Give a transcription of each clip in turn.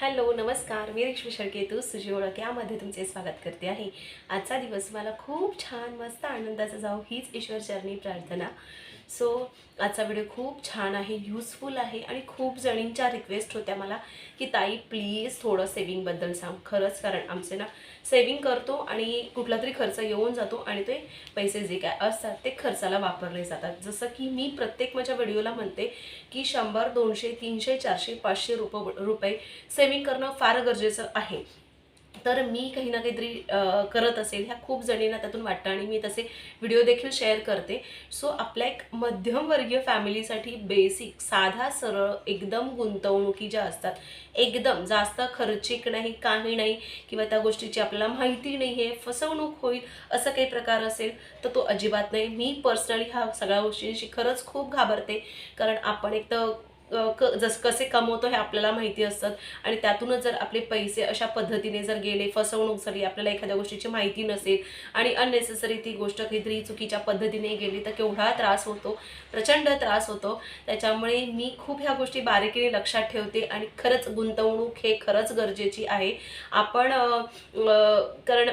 Hello नमस्कार. मी रिक्ष्मी शळकेतू सुजी ओळख यामध्ये तुमचे स्वागत करते आहे. आजचा दिवस मला खूप छान मस्त आनंदाचा जाऊ हीच ईश्वर चरणी प्रार्थना. सो आजचा व्हिडिओ खूप छान आहे यूजफुल आहे आणि खूप जणींच्या रिक्वेस्ट होत्या मला की ताई प्लीज थोडं सेविंगबद्दल सांग. खरंच कारण आमचे ना सेविंग करतो आणि कुठला तरी खर्च येऊन जातो आणि ते पैसे जे काय असतात ते खर्चाला वापरले जातात. जसं की मी प्रत्येक माझ्या व्हिडिओला म्हणते की शंभर दोनशे तीनशे चारशे पाचशे रुप रुपये सेविंग करणं फार गरजेचं आहे. तर मी काही ना काहीतरी करत असेल ह्या खूप जणींना त्यातून वाटतं आणि मी तसे व्हिडिओ देखील शेअर करते. सो आपल्या एक मध्यमवर्गीय फॅमिलीसाठी बेसिक साधा सरळ एकदम गुंतवणुकी ज्या असतात एकदम जास्त खर्चिक नाही काही नाही किंवा त्या गोष्टीची आपल्याला माहिती नाही आहे फसवणूक होईल असं काही प्रकार असेल तर तो अजिबात नाही. मी पर्सनली ह्या सगळ्या गोष्टींशी खरंच खूप घाबरते. कारण आपण एक तर क जस कसे कमवतो हे आपल्याला माहिती असतात. आणि त्यातूनच जर आपले पैसे अशा पद्धतीने जर गेले फसवणूक झाली आपल्याला एखाद्या गोष्टीची माहिती नसेल आणि अननेसेसरी ती गोष्ट काहीतरी चुकीच्या पद्धतीने गेली तर केवढा त्रास होतो. प्रचंड त्रास होतो. त्याच्यामुळे मी खूप ह्या गोष्टी बारीकीने लक्षात ठेवते आणि खरंच गुंतवणूक हे खरंच गरजेची आहे. आपण कारण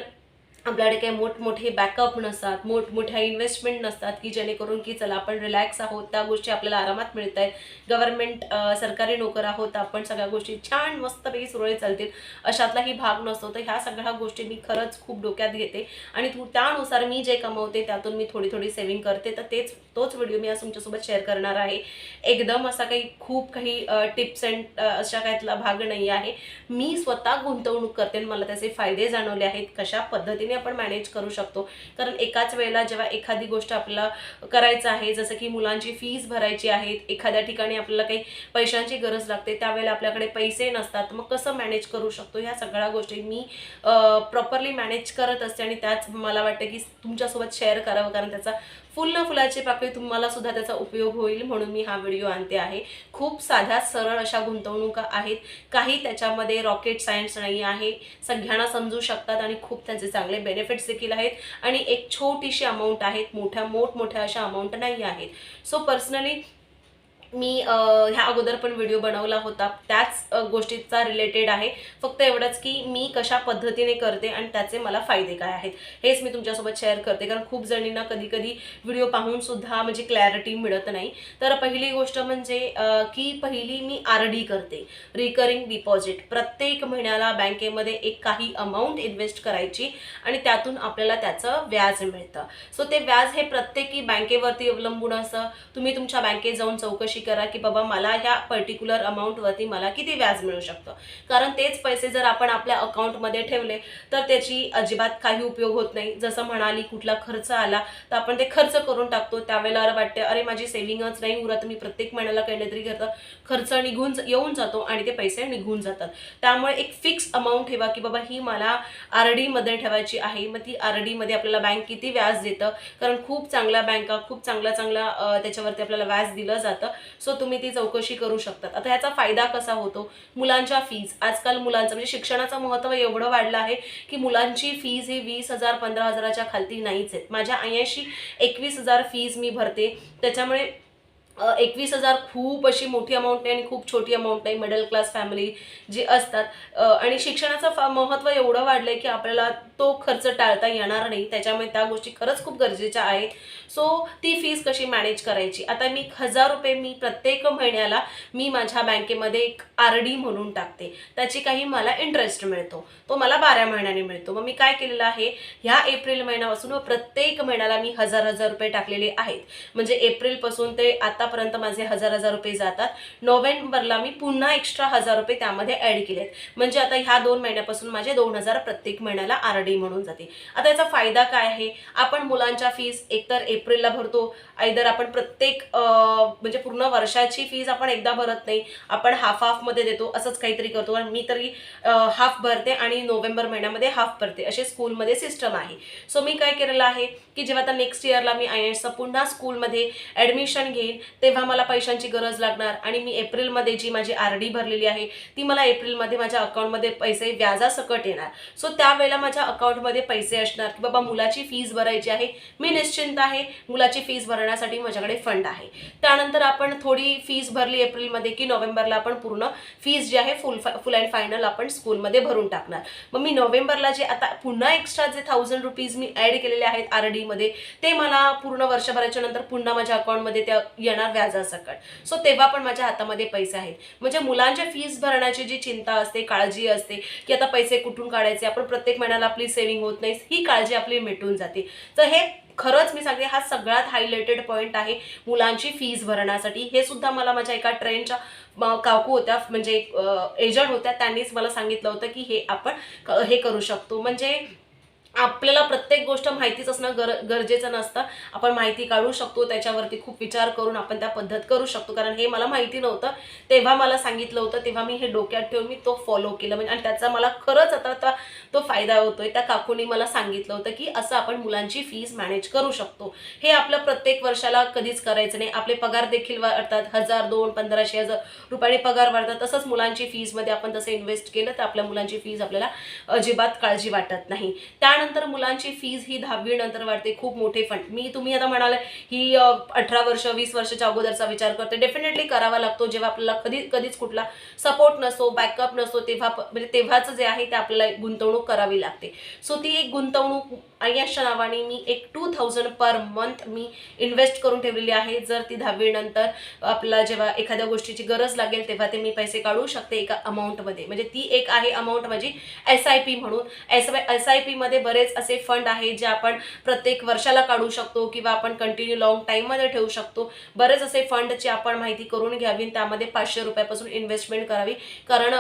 आपल्याकडे काही मोठमोठे बॅकअप नसतात मोठमोठ्या इन्व्हेस्टमेंट नसतात की जेणेकरून की चला आपण रिलॅक्स आहोत त्या गोष्टी आपल्याला आरामात मिळत आहेत. गव्हर्नमेंट सरकारी नोकर आहोत आपण सगळ्या गोष्टी छान मस्तपैकी सुरळीत चालतील. अशातलाही भाग नसतो. तर ह्या सगळ्या गोष्टी मी खरंच खूप डोक्यात घेते. आणि तू त्यानुसार मी जे कमवते त्यातून मी थोडी थोडी सेव्हिंग करते. तर तेच तोच व्हिडिओ मी आज तुमच्यासोबत शेअर करणार आहे. एकदम असा काही खूप काही टिप्स अँड अशा काहीतला भाग नाही आहे. मी स्वतः गुंतवणूक करते आणि मला त्याचे फायदे जाणवले आहेत कशा पद्धतीने आपण मॅनेज करू शकतो. कारण एकाच वेळेला जेव्हा एखादी गोष्ट आपल्याला करायचं आहे जसं की मुलांची फीज भरायची आहेत एखाद्या ठिकाणी आपल्याला काही पैशांची गरज लागते त्यावेळेला आपल्याकडे पैसे नसतात मग कसं मॅनेज करू शकतो? ह्या सगळ्या गोष्टी मी प्रॉपरली मॅनेज करत असते आणि त्याच मला वाटतं की तुमच्यासोबत शेअर करावं कारण त्याचा फुल फुलाची पाकळी तुम्हाला सुद्धा त्याचा उपयोग होईल म्हणून मी हा व्हिडिओ आणते आहे. खूप साध्या सरळ अशा गुंतवणुका आहेत. काही त्याच्यामध्ये रॉकेट सायन्स नाही आहे. सगळ्यांना समजू शकतात आणि खूप त्यांचे चांगले बेनिफिट्स देखील आहेत. आणि एक छोटीशी अमाऊंट आहेत. मोठ्या मोठमोठ्या अशा अमाऊंट नाही आहेत. सो पर्सनली मी ह्या अगोदर पण व्हिडिओ बनवला होता. त्याच गोष्टीचा रिलेटेड आहे. फक्त एवढंच की मी कशा पद्धतीने करते आणि त्याचे मला फायदे काय आहेत हेच मी तुमच्यासोबत शेअर करते. कारण खूप जणींना कधी कधी व्हिडिओ पाहून सुद्धा म्हणजे क्लॅरिटी मिळत नाही. तर पहिली गोष्ट म्हणजे की पहिली मी आर डी करते. रिकरिंग डिपॉझिट प्रत्येक महिन्याला बँकेमध्ये एक काही अमाऊंट इन्व्हेस्ट करायची आणि त्यातून आपल्याला त्याचं व्याज मिळतं. सो ते व्याज हे प्रत्येकी बँकेवरती अवलंबून असं तुम्ही तुमच्या बँकेत जाऊन चौकशी करा की बाबा मला ह्या पर्टिक्युलर अमाऊंटवरती मला किती व्याज मिळू शकतं? कारण तेच पैसे जर आपण आपल्या अकाउंटमध्ये ठेवले तर त्याची अजिबात काही उपयोग होत नाही. जसं म्हणाली कुठला खर्च आला तर आपण ते खर्च करून टाकतो. त्यावेळेला वाटते अरे माझी सेव्हिंगच नाही उरत. मी प्रत्येक महिन्याला काही तरी घेतं. खर्च निघून येऊन जातो आणि ते पैसे निघून जातात. त्यामुळे एक फिक्स अमाऊंट ठेवा की बाबा ही मला आर डीमध्ये ठेवायची आहे. मग ती आर डीमध्ये आपल्याला बँक किती व्याज देतं? कारण खूप चांगल्या बँका खूप चांगल्या चांगल्या त्याच्यावरती आपल्याला व्याज दिलं जातं. सो तुम्ही ती चौकशी करू शकतात. आता ह्याचा फायदा कसा होतो? मुलांच्या फीज आजकाल मुलांचं म्हणजे शिक्षणाचं महत्त्व एवढं वाढलं आहे की मुलांची फीज ही वीस हजार पंधरा हजाराच्या खालती नाहीच आहेत. माझ्या ऐंशी एकवीस हजार फीज मी भरते. त्याच्यामुळे एकवीस हजार खूप अशी मोठी अमाऊंट नाही आणि खूप छोटी अमाऊंट नाही मिडल क्लास फॅमिली जी असतात. आणि शिक्षणाचं फा महत्त्व एवढं वाढलं आहे की आपल्याला तो खर्च टाळता येणार नाही. त्याच्यामुळे त्या गोष्टी खरंच खूप गरजेच्या आहेत. सो ती फीस कशी मॅनेज करायची? आता मी हजार रुपये मी प्रत्येक महिन्याला मी माझ्या बँकेमध्ये एक आर डी म्हणून टाकते. त्याची काही मला इंटरेस्ट मिळतो. तो मला बारा महिन्याने मिळतो. मग मी काय केलेलं आहे? ह्या एप्रिल महिन्यापासून व प्रत्येक महिन्याला मी हजार हजार रुपये टाकलेले आहेत. म्हणजे एप्रिलपासून ते आता आतापर्यंत माझे हजार हजार रुपये जातात. नोव्हेंबरला मी पुन्हा एक्स्ट्रा हजार रुपये त्यामध्ये ॲड केलेत. म्हणजे आता ह्या दोन महिन्यापासून माझे दोन हजार प्रत्येक महिन्याला आर डी म्हणून जाते. आता याचा फायदा काय आहे? आपण मुलांच्या फीज एकतर एप्रिलला भरतो. आयदर आपण प्रत्येक म्हणजे पूर्ण वर्षाची फीज आपण एकदा भरत नाही. आपण हाफ हाफमध्ये देतो. असंच काहीतरी करतो. आणि मी तरी हाफ भरते आणि नोव्हेंबर महिन्यामध्ये हाफ भरते. असे स्कूलमध्ये सिस्टम आहे. सो मी काय केलेलं आहे की जेव्हा आता नेक्स्ट इयरला मी आय एसचं पुन्हा स्कूलमध्ये ॲडमिशन घेईन तेव्हा मला पैशांची गरज लागणार आणि मी एप्रिलमध्ये जी माझी आर डी भरलेली आहे ती मला एप्रिलमध्ये माझ्या अकाउंटमध्ये पैसे व्याजासकट येणार. सो त्यावेळेला माझ्या अकाउंटमध्ये पैसे असणार की बाबा मुलाची फीज भरायची आहे. मी निश्चिंत आहे मुलाची फीज भरण्यासाठी माझ्याकडे फंड आहे. त्यानंतर आपण थोडी फीज भरली एप्रिलमध्ये की नोव्हेंबरला आपण पूर्ण फीज जी आहे फुल फुल अँड फायनल आपण स्कूलमध्ये भरून टाकणार. मग मी नोव्हेंबरला जे आता पुन्हा एक्स्ट्रा जे थाउजंड रुपीज मी ॲड केलेले आहेत आर डीमध्ये ते मला पूर्ण वर्षभराच्या नंतर पुन्हा माझ्या अकाउंटमध्ये त्या येणार व्याजासकट. सो तेव्हा पण माझ्या हातामध्ये पैसे आहेत. म्हणजे मुलांच्या फीज भरण्याची जी चिंता असते काळजी असते की आता पैसे कुठून काढायचे आपण प्रत्येक महिन्याला आपली सेव्हिंग होत नाही ही काळजी आपली मिटून जाते. तर हे खरंच मी सांगते हा सगळ्यात हायलाइटेड पॉईंट आहे मुलांची फीज भरण्यासाठी. हे सुद्धा मला माझ्या एका ट्रेनच्या काकू होत्या म्हणजे एजंट होत्या त्यांनीच मला सांगितलं होतं की हे आपण क- हे करू शकतो. म्हणजे आपल्याला प्रत्येक गोष्ट माहितीच असणं गर गरजेचं नसतं. आपण माहिती काढू शकतो त्याच्यावरती खूप विचार करून आपण त्या पद्धत करू शकतो. कारण हे मला माहिती नव्हतं. तेव्हा मला सांगितलं होतं तेव्हा मी हे डोक्यात ठेवून मी तो फॉलो केलं. म्हणजे आणि त्याचा मला खरंच आता आता तो फायदा होतोय. त्या काकूनी मला सांगितलं होतं की असं आपण मुलांची फीज मॅनेज करू शकतो. हे आपलं प्रत्येक वर्षाला कधीच करायचं नाही. आपले पगार देखील वाढतात. हजार दोन पंधराशे हजार रुपयाने पगार वाढतात. तसंच मुलांची फीजमध्ये आपण तसं इन्व्हेस्ट केलं तर आपल्या मुलांची फीज आपल्याला अजिबात काळजी वाटत नाही. त्यानंतर मुलांची फीज ही दहावी नंतर वाढते खूप मोठे फंड मी तुम्ही आता म्हणाल ही अठरा वर्ष वीस वर्षाच्या अगोदरचा विचार करते. डेफिनेटली करावा लागतो जेव्हा आपल्याला कधी कधीच कुठला सपोर्ट नसतो बॅकअप नसतो तेव्हा म्हणजे तेव्हाच जे आहे ते आपल्याला एक गुंतवणूक करावी लागते. सो ती एक गुंतवणूक अय्याच्या नावाने मी एक टू थाउजंड पर मंथ मी इन्व्हेस्ट करून ठेवलेली आहे. जर ती दहावी नंतर आपल्याला जेव्हा एखाद्या गोष्टीची गरज लागेल तेव्हा ते मी पैसे काढू शकते एका अमाऊंटमध्ये म्हणजे ती एक आहे अमाऊंट माझी एस आय पी म्हणून. एस एस आय पीमध्ये बरेच बरेच असे फंड आहेत जे आपण प्रत्येक वर्षाला काढू शकतो किंवा आपण कंटिन्यू लॉंग टाईममध्ये ठेवू शकतो. बरेच असे फंडची आपण माहिती करून घ्यावी आणि त्यामध्ये पाचशे रुपयापासून इन्व्हेस्टमेंट करावी. कारण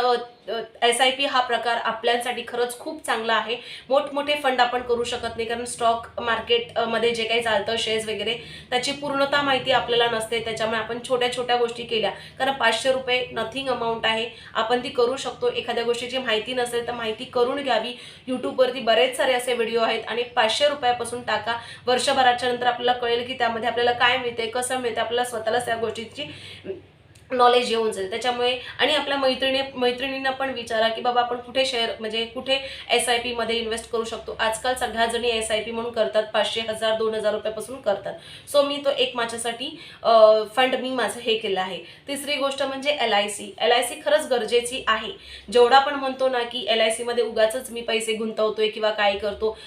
एस आय पी हा प्रकार आपल्यासाठी खरंच खूप चांगला आहे. मोठमोठे फंड आपण करू शकत नाही कारण स्टॉक मार्केटमध्ये जे काही चालतं शेअर्स वगैरे त्याची पूर्णता माहिती आपल्याला नसते. त्याच्यामुळे आपण छोट्या छोट्या गोष्टी केल्या. कारण पाचशे रुपये नथिंग अमाऊंट आहे. आपण ती करू शकतो. एखाद्या गोष्टीची माहिती नसेल तर माहिती करून घ्यावी. यूट्यूबवरती बरेच सारे असे व्हिडिओ आहेत आणि पाचशे रुपयापासून टाका. वर्षभराच्या नंतर आपल्याला कळेल की त्यामध्ये आपल्याला काय मिळते कसं मिळते आपल्याला स्वतःलाच त्या गोष्टीची नॉलेज येऊन जाईल. त्याच्यामुळे आणि आपल्या मैत्रिणी मैत्रिणींना पण विचारा की बाबा आपण कुठे शेअर म्हणजे कुठे एस आय पीमध्ये इन्व्हेस्ट करू शकतो. आजकाल सगळ्या जणी एस आय पी म्हणून करतात. पाचशे हजार दोन हजार रुपयापासून करतात. सो मी तो एक माझ्यासाठी फंड मी माझं हे केलं आहे. तिसरी गोष्ट म्हणजे L I C L I C खरंच गरजेची आहे. जेवढा आपण म्हणतो ना की एल आय सीमध्ये उगाच मी पैसे गुंतवतोय किंवा काय करतो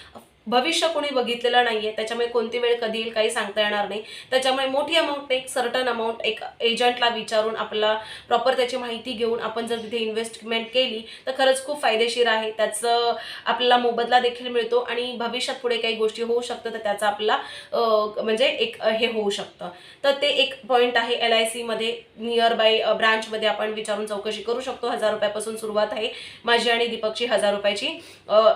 भविष्य कोणी बघितलेलं नाही आहे त्याच्यामुळे कोणती वेळ कधी येईल काही सांगता येणार नाही. त्याच्यामुळे मोठी अमाऊंट एक सर्टन अमाऊंट एक एजंटला विचारून आपला प्रॉपर त्याची माहिती घेऊन आपण जर तिथे इन्व्हेस्टमेंट केली तर खरंच खूप फायदेशीर आहे. त्याचं आपल्याला मोबदला देखील मिळतो आणि भविष्यात पुढे काही गोष्टी होऊ शकतात तर त्याचा आपला म्हणजे एक हे होऊ शकतं. तर ते एक पॉईंट आहे एल आय सीमध्ये नियर बाय ब्रांचमध्ये आपण विचारून चौकशी करू शकतो. हजार रुपयापासून सुरुवात आहे. माझी आणि दीपकची हजार रुपयाची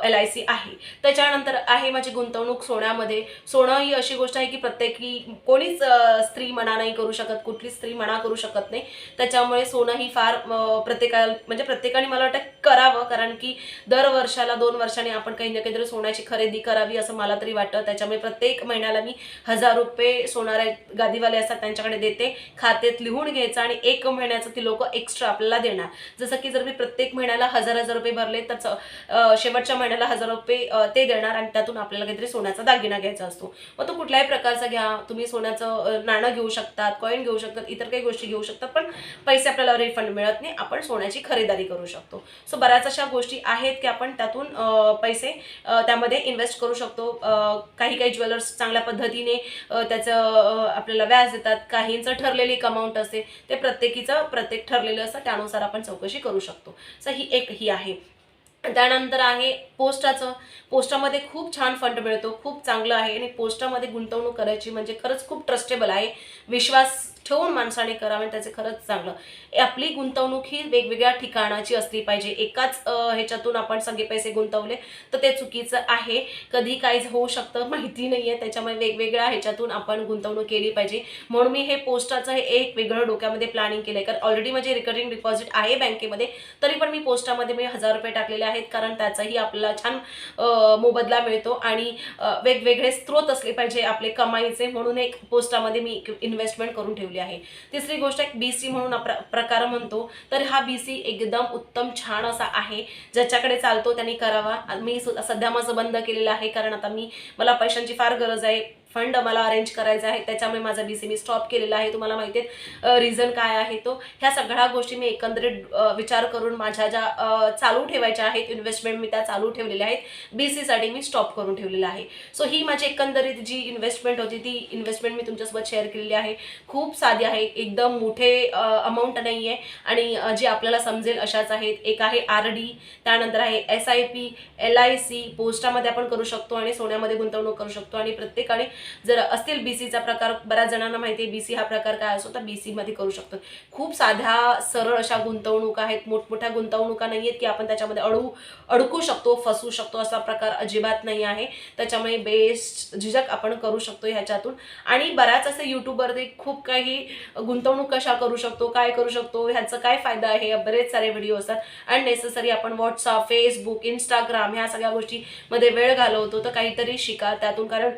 एल आय सी आहे. त्याच्यानंतर आहे माझी गुंतवणूक सोन्यामध्ये. सोनं ही अशी गोष्ट आहे की प्रत्येकी कोणीच स्त्री मना नाही करू शकत कुठलीच स्त्री मना करू शकत नाही. त्याच्यामुळे सोनं ही फार प्रत्येका म्हणजे प्रत्येकाने मला वाटतं करावं कारण की दर वर्षाला दोन वर्षांनी आपण काही ना काहीतरी सोन्याची खरेदी करावी असं मला तरी वाटतं. त्याच्यामुळे प्रत्येक महिन्याला मी हजार रुपये सोनारे गादीवाले असतात त्यांच्याकडे देते. खात्यात लिहून घ्यायचं आणि एक महिन्याचं ती लोक एक्स्ट्रा आपल्याला देणार. जसं की जर मी प्रत्येक महिन्याला हजार हजार रुपये भरले तर शेवटच्या महिन्याला हजार रुपये ते देणार आणि त्यातून आपल्याला काहीतरी सोन्याचा दागिना घ्यायचा असतो. मग तो कुठल्याही प्रकारचा घ्या. तुम्ही सोन्याचं नाणं घेऊ शकतात कॉईन घेऊ शकतात इतर काही गोष्टी घेऊ शकतात पण पैसे आपल्याला रिफंड मिळत नाही. आपण सोन्याची खरेदारी करू शकतो. सो बऱ्याच अशा गोष्टी आहेत की आपण त्यातून पैसे त्यामध्ये इन्व्हेस्ट करू शकतो. काही काही ज्वेलर्स चांगल्या पद्धतीने त्याचं आपल्याला व्याज देतात. काहींचं ठरलेली अमाऊंट असते. ते प्रत्येकीचं प्रत्येक ठरलेलं असतं. त्यानुसार आपण चौकशी करू शकतो. सो ही एक ही आहे. त्यानंतर आहे पोस्टाचं. पोस्टामध्ये खूप छान फंड मिळतो खूप चांगलं आहे आणि पोस्टामध्ये गुंतवणूक करायची म्हणजे खरंच खूप ट्रस्टेबल आहे. विश्वास ठेवून माणसाने करावे आणि त्याचे खरंच चांगलं. आपली गुंतवणूक ही वेगवेगळ्या ठिकाणाची असली पाहिजे. एकाच ह्याच्यातून आपण सगळे पैसे गुंतवले तर ते चुकीचं आहे. कधी काय होऊ शकतं माहिती नाही आहे त्याच्यामुळे वेगवेगळ्या ह्याच्यातून आपण गुंतवणूक केली पाहिजे. म्हणून मी हे पोस्टाचं हे एक वेगळं डोक्यामध्ये प्लॅनिंग केलं आहे कारण ऑलरेडी माझे रिकरिंग डिपॉझिट आहे बँकेमध्ये. तरी पण मी पोस्टामध्ये मी हजार रुपये टाकलेले आहेत. कारण त्याचाही आपल्याला छान मोबदला मिळतो. आणि वेगवेगळे स्रोत असले पाहिजे आपले कमाईचे. म्हणून एक पोस्टामध्ये मी इन्व्हेस्टमेंट करून ठेवली. ठेवली आहे. तिसरी गोष्ट एक बी सी म्हणून प्र प्रकार म्हणतो तर हा बी सी एकदम उत्तम छान असा आहे. ज्याच्याकडे चालतो त्यांनी करावा. मी सध्या माझं बंद केलेलं आहे कारण आता मी मला पैशांची फार गरज आहे. फंड मला अरेंज करायचा आहे त्याच्यामुळे माझा बी सी मी स्टॉप केलेला आहे. तुम्हाला माहिती आहे रिझन काय आहे तो? ह्या सगळ्या गोष्टी मी एकंदरीत विचार करून माझ्या ज्या चालू ठेवायच्या आहेत इन्व्हेस्टमेंट मी त्या चालू ठेवलेल्या आहेत बी सीसाठी मी स्टॉप करून ठेवलेला आहे. सो ही माझी एकंदरीत जी इन्व्हेस्टमेंट होती ती इन्व्हेस्टमेंट मी तुमच्यासोबत शेअर केलेली आहे. खूप साधी आहे एकदम मोठे अमाऊंट नाही आहे आणि जे आपल्याला समजेल अशाच आहेत. एक आहे आर डी त्यानंतर आहे S I P L I C पोस्टामध्ये आपण करू शकतो आणि सोन्यामध्ये गुंतवणूक करू शकतो. आणि प्रत्येकाने जर असतील बी सीचा प्रकार बऱ्याच जणांना माहिती आहे बी सी हा प्रकार काय असतो तर बी सीमध्ये करू शकतो. खूप साध्या सरळ अशा गुंतवणुका आहेत मोठमोठ्या गुंतवणुका नाही आहेत की आपण त्याच्यामध्ये अडू अडकू शकतो फसू शकतो असा प्रकार अजिबात नाही आहे. त्याच्यामुळे बेस्ट झिजक आपण करू शकतो ह्याच्यातून. आणि बऱ्याच असे यूट्यूबवरती खूप काही गुंतवणूक कशा करू शकतो काय करू शकतो ह्याचा काय फायदा आहे बरेच सारे व्हिडिओ असतात. अँड आपण व्हॉट्सअप फेसबुक इंस्टाग्राम ह्या सगळ्या गोष्टीमध्ये वेळ घालवतो तर काहीतरी शिका त्यातून. कारण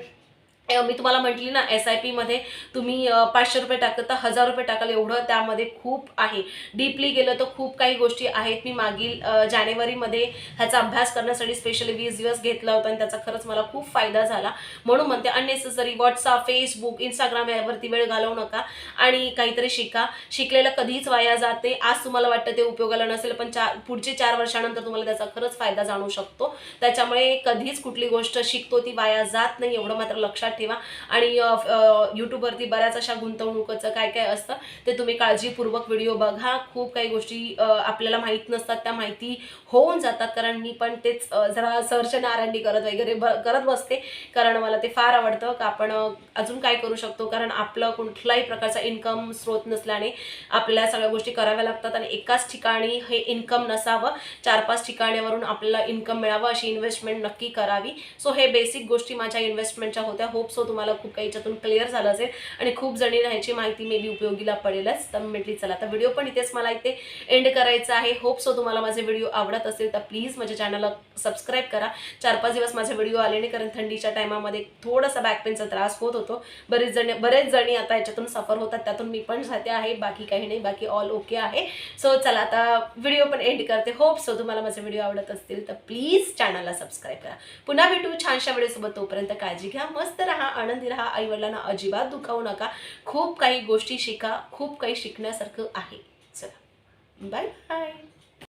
मी तुम्हाला म्हटली ना एस आय पीमध्ये तुम्ही पाचशे रुपये टाकत तर हजार रुपये टाकाल एवढं त्यामध्ये खूप आहे. डीपली गेलं तर खूप काही गोष्टी आहेत. मी मागील जानेवारीमध्ये ह्याचा अभ्यास करण्यासाठी स्पेशली वीस दिवस घेतला होता आणि त्याचा खरंच मला खूप फायदा झाला. म्हणून म्हणते अननेसेसरी व्हॉट्सअप फेसबुक इंस्टाग्राम यावरती वेळ घालवू नका आणि काहीतरी शिका. शिकलेलं कधीच वाया जाते. आज तुम्हाला वाटतं ते उपयोगाला नसेल पण चार पुढचे चार वर्षानंतर तुम्हाला त्याचा खरंच फायदा जाणू शकतो. त्याच्यामुळे कधीच कुठली गोष्ट शिकतो ती वाया जात नाही एवढं मात्र लक्षात ठेवा. आणि यूट्यूबवरती बऱ्याच अशा गुंतवणुकीचं काय काय असतं ते तुम्ही काळजीपूर्वक व्हिडिओ बघा. खूप काही गोष्टी आपल्याला माहीत नसतात त्या माहिती होऊन जातात. कारण मी पण तेच जरा सर्च नारायणी करत वगैरे ब करत बसते. कारण मला ते फार आवडतं. का आपण अजून काय करू शकतो? कारण आपलं कुठलाही प्रकारचा इन्कम स्रोत नसल्याने आपल्याला सगळ्या गोष्टी कराव्या लागतात. आणि एकाच ठिकाणी हे इन्कम नसावं. चार पाच ठिकाण्यावरून आपल्याला इन्कम मिळावं अशी इन्व्हेस्टमेंट नक्की करावी. सो हे बेसिक गोष्टी माझ्या इन्व्हेस्टमेंटच्या होत्या. हो होप सो तुम्हाला खूप काही याच्यातून क्लिअर झालं असेल. आणि खूप जणी ह्याची माहिती मे बी उपयोगीला पडेलच. तर मी म्हटली चला तर व्हिडिओ पण इथेच मला इथे एंड करायचा आहे. होप सो तुम्हाला माझे व्हिडिओ आवडत असेल तर प्लीज माझ्या चॅनलला सबस्क्राईब करा. चार पाच दिवस माझे व्हिडिओ आले नाही कारण थंडीच्या टायमामध्ये थोडासा बॅक पेनचा त्रास होत होतो. बरेच जण बरेच जणी आता याच्यातून सफर होतात त्यातून मी पण जाते आहे. बाकी काही नाही बाकी ऑल ओके आहे. सो चला आता व्हिडिओ पण एंड करते. होप सो तुम्हाला माझे व्हिडिओ आवडत असतील तर प्लीज चॅनलला सबस्क्राईब करा. पुन्हा भेटू छानशा वेळेसोबत तोपर्यंत काळजी घ्या. मस्त राहा आनंदी राहा आईवडिलांना अजिबात दुखावू नका. खूप काही गोष्टी शिका खूप काही शिकण्यासारखं आहे. चला. Bye bye